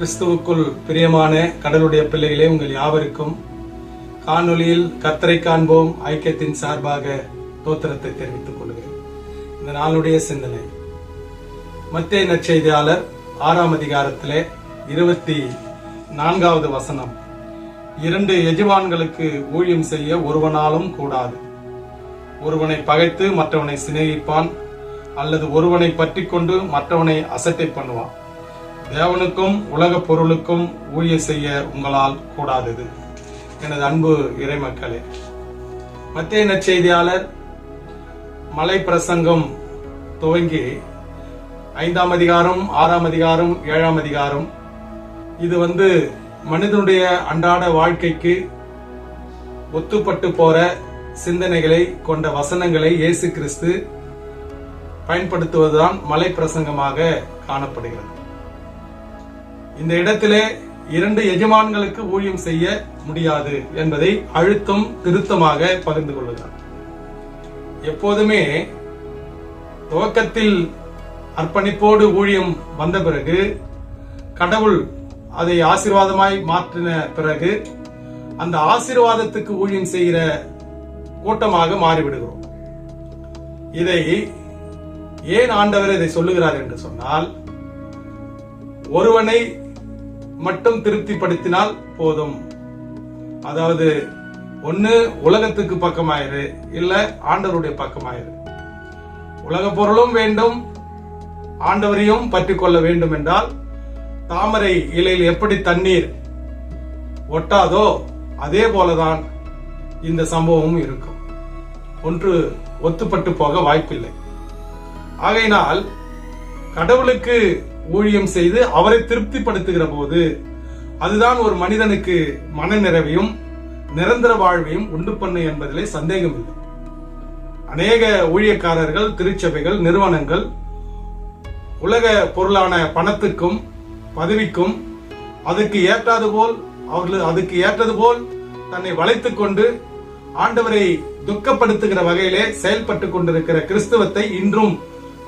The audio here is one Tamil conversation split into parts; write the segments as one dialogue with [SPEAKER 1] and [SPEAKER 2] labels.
[SPEAKER 1] கிறிஸ்துவுக்குள் பிரியமான கடலுடைய பிள்ளைகளே உங்கள் யாவருக்கும் காணொளியில் கர்த்தரை காண்போம் ஐக்கியத்தின் சார்பாக தோத்திரத்தை தெரிவித்துக் கொள்கிறேன். இந்த நாளுடைய சிந்தனை. மத்திய நற்செய்தியாளர் ஆறாம் அதிகாரத்திலே இருபத்தி நான்காவது வசனம். இரண்டு எஜமான்களுக்கு ஊழியம் செய்ய ஒருவனாலும் கூடாது. ஒருவனை பகைத்து மற்றவனை சிநேகிப்பான் அல்லது ஒருவனை பற்றி கொண்டு மற்றவனை அசட்டை பண்ணுவான். தேவனுக்கும் உலக பொருளுக்கும் ஊழிய செய்ய உங்களால் கூடாதது. எனது அன்பு இறைமக்களே மத்திய நற்செய்தியாளர் மலை பிரசங்கம் துவங்கி ஐந்தாம் அதிகாரம் ஆறாம் அதிகாரம் ஏழாம் அதிகாரம். இது வந்து மனிதனுடைய அன்றாட வாழ்க்கைக்கு ஒத்துப்பட்டு போற சிந்தனைகளை கொண்ட வசனங்களை இயேசு கிறிஸ்து பயன்படுத்துவதுதான் மலை பிரசங்கமாக காணப்படுகிறது. இந்த இடத்திலே இரண்டு எஜமான்களுக்கு ஊழியம் செய்ய முடியாது என்பதை அழுத்தம் திருத்தமாக பகிர்ந்து கொள்கிறார் எப்போதுமே துவக்கத்தில் அர்ப்பணிப்போடு ஊழியம் வந்த பிறகு கடவுள் அதை ஆசீர்வாதமாய் மாற்றின பிறகு அந்த ஆசீர்வாதத்துக்கு ஊழியம் செய்கிற கூட்டமாக மாறிவிடுகிறோம். இதை ஏன் ஆண்டவர் இதை சொல்லுகிறார் என்று சொன்னால் ஒருவனை மட்டும் திருப்திப்படுத்தினால் போதும். அதாவது ஒன்று உலகத்துக்கு பக்கமாயிரு இல்லை ஆண்டவருடைய பக்கமாயிரு. உலக பொருளும் வேண்டும் ஆண்டவரையும் பற்றி கொள்ள வேண்டும் என்றால் தாமரை இலையில் எப்படி தண்ணீர் ஒட்டாதோ அதே போலதான் இந்த சம்பவமும் இருக்கும். ஒன்று ஒத்துப்பட்டு போக வாய்ப்பில்லை. ஆகையினால் கடவுளுக்கு ஊழியம் செய்து அவரை திருப்திப்படுத்துகிற போது அதுதான் ஒரு மனிதனுக்கு மன நிறைவையும் நிரந்தர வாழ்வையும் உண்டு பண்ணு என்பதிலே சந்தேகம் இல்லை. அநேக ஊழியக்காரர்கள் திருச்சபைகள் நிறுவனங்கள் உலக பொருளான பணத்துக்கும் பதவிக்கும் அதுக்கு ஏற்றாது போல் அவர்கள் அதுக்கு ஏற்றது போல் தன்னை வளைத்து கொண்டு ஆண்டவரை துக்கப்படுத்துகிற வகையிலே செயல்பட்டு கொண்டிருக்கிற கிறிஸ்தவத்தை இன்றும்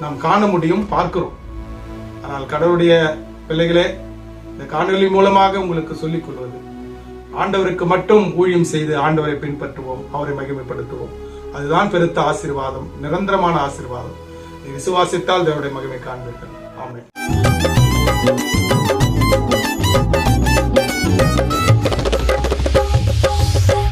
[SPEAKER 1] நாம் காண முடியும் பார்க்கிறோம். ஆனால் கடவுளுடைய பிள்ளைகளே இந்த காணொலி மூலமாக உங்களுக்கு சொல்லிக் கொள்வது ஆண்டவருக்கு மட்டும் ஊழியம் செய்து ஆண்டவரை பின்பற்றுவோம் அவரை மகிமைப்படுத்துவோம். அதுதான் பெருத்த ஆசீர்வாதம் நிரந்தரமான ஆசீர்வாதம். விசுவாசித்தால் தேவனுடைய மகிமை காண்பீர்கள். ஆமே